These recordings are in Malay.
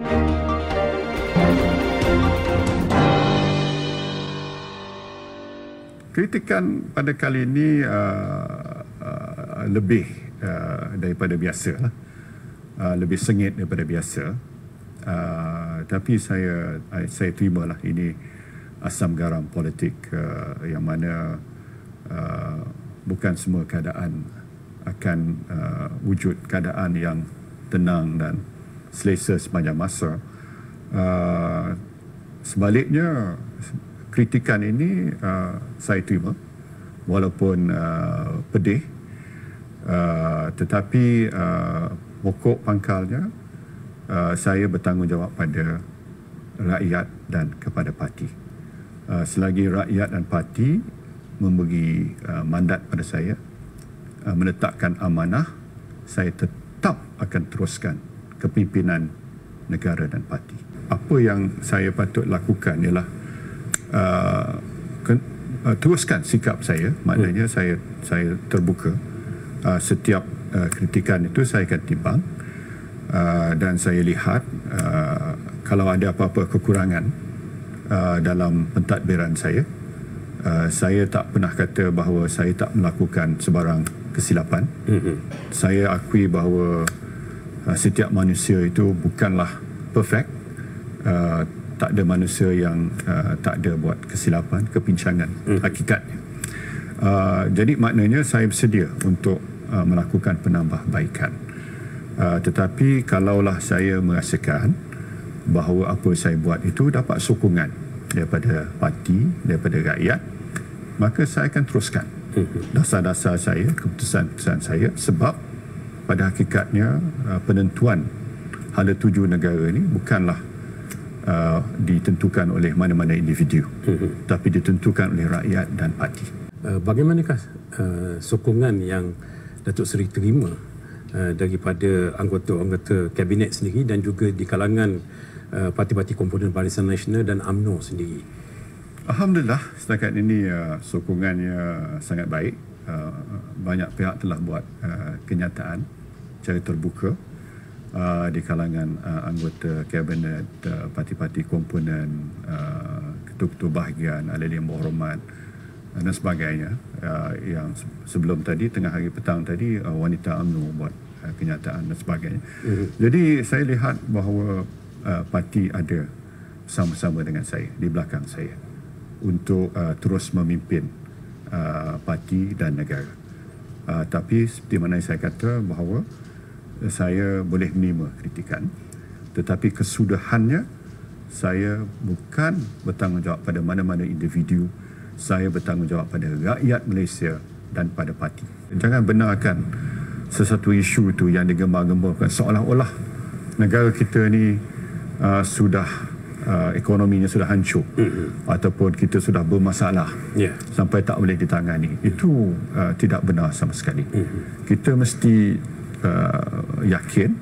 Kritikan pada kali ini uh, uh, lebih uh, daripada biasa, uh, lebih sengit daripada biasa. Uh, tapi saya saya terima lah ini asam garam politik uh, yang mana uh, bukan semua keadaan akan uh, wujud keadaan yang tenang dan selesa sepanjang masa. Uh, sebaliknya kritikan ini uh, saya terima. Walaupun uh, pedih. Uh, tetapi uh, pokok pangkalnya uh, saya bertanggungjawab pada rakyat dan kepada parti. Uh, selagi rakyat dan parti memberi uh, mandat pada saya uh, meletakkan amanah saya tetap akan teruskan kepimpinan negara dan parti apa yang saya patut lakukan ialah uh, uh, teruskan sikap saya maknanya hmm. saya saya terbuka uh, setiap uh, kritikan itu saya akan timbang uh, dan saya lihat uh, kalau ada apa-apa kekurangan uh, dalam pentadbiran saya uh, saya tak pernah kata bahawa saya tak melakukan sebarang kesilapan hmm. saya akui bahawa uh, setiap manusia itu bukanlah perfect uh, tak ada manusia yang uh, tak ada buat kesilapan, kepincangan hmm. hakikatnya. Uh, jadi maknanya saya bersedia untuk uh, melakukan penambahbaikan. Uh, tetapi kalaulah saya merasakan bahawa apa saya buat itu dapat sokongan daripada parti, daripada rakyat, maka saya akan teruskan hmm. dasar-dasar saya, keputusan-keputusan saya sebab pada hakikatnya uh, penentuan hala tuju negara ini bukanlah uh, ditentukan oleh mana-mana individu hmm. tapi ditentukan oleh rakyat dan parti. Uh, bagaimanakah uh, sokongan yang Datuk Seri terima uh, daripada anggota-anggota kabinet sendiri dan juga di kalangan uh, parti-parti komponen Barisan Nasional dan AMNO sendiri? Alhamdulillah setakat ini uh, sokongannya sangat baik. Uh, banyak pihak telah buat uh, kenyataan secara terbuka uh, di kalangan uh, anggota kabinet uh, parti-parti komponen uh, ketua-ketua bahagian ahli yang berhormat uh, dan sebagainya. Uh, yang sebelum tadi tengah hari petang tadi uh, wanita UMNO buat uh, kenyataan dan sebagainya. Mm-hmm. jadi saya lihat bahawa uh, parti ada sama-sama dengan saya di belakang saya untuk uh, terus memimpin uh, parti dan negara. Uh, tapi seperti mana saya kata bahawa saya boleh menerima kritikan. Tetapi kesudahannya saya bukan bertanggungjawab pada mana-mana individu. Saya bertanggungjawab pada rakyat Malaysia dan pada parti. Jangan benarkan sesuatu isu itu yang digembar-gemburkan seolah-olah negara kita ni uh, sudah uh, ekonominya sudah hancur. Mm-hmm. ataupun kita sudah bermasalah. Yeah. sampai tak boleh ditangani. Itu uh, tidak benar sama sekali. Mm-hmm. kita mesti uh, yakin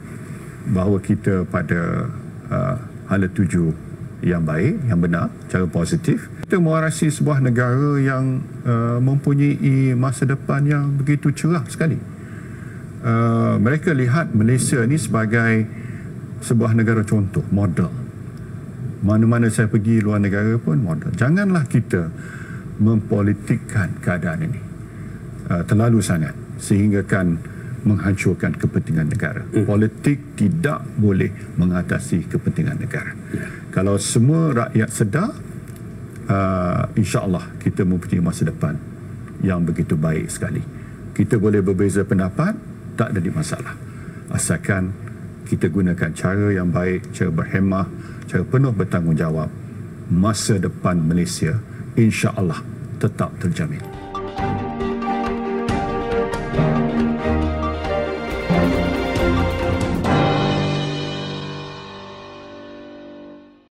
bahawa kita pada uh, hala tuju yang baik, yang benar, cara positif. Kita mewarisi sebuah negara yang uh, mempunyai masa depan yang begitu cerah sekali. Uh, mereka lihat Malaysia ini sebagai sebuah negara contoh, model. Mana-mana saya pergi luar negara pun model. Janganlah kita mempolitikkan keadaan ini uh, terlalu sangat sehingga kan menghancurkan kepentingan negara. Hmm. Politik tidak boleh mengatasi kepentingan negara. Yeah. Kalau semua rakyat sedar, uh, insya-Allah kita mempunyai masa depan yang begitu baik sekali. Kita boleh berbeza pendapat, tak ada masalah. Asalkan kita gunakan cara yang baik, cara berhemah, cara penuh bertanggungjawab, masa depan Malaysia insya-Allah tetap terjamin.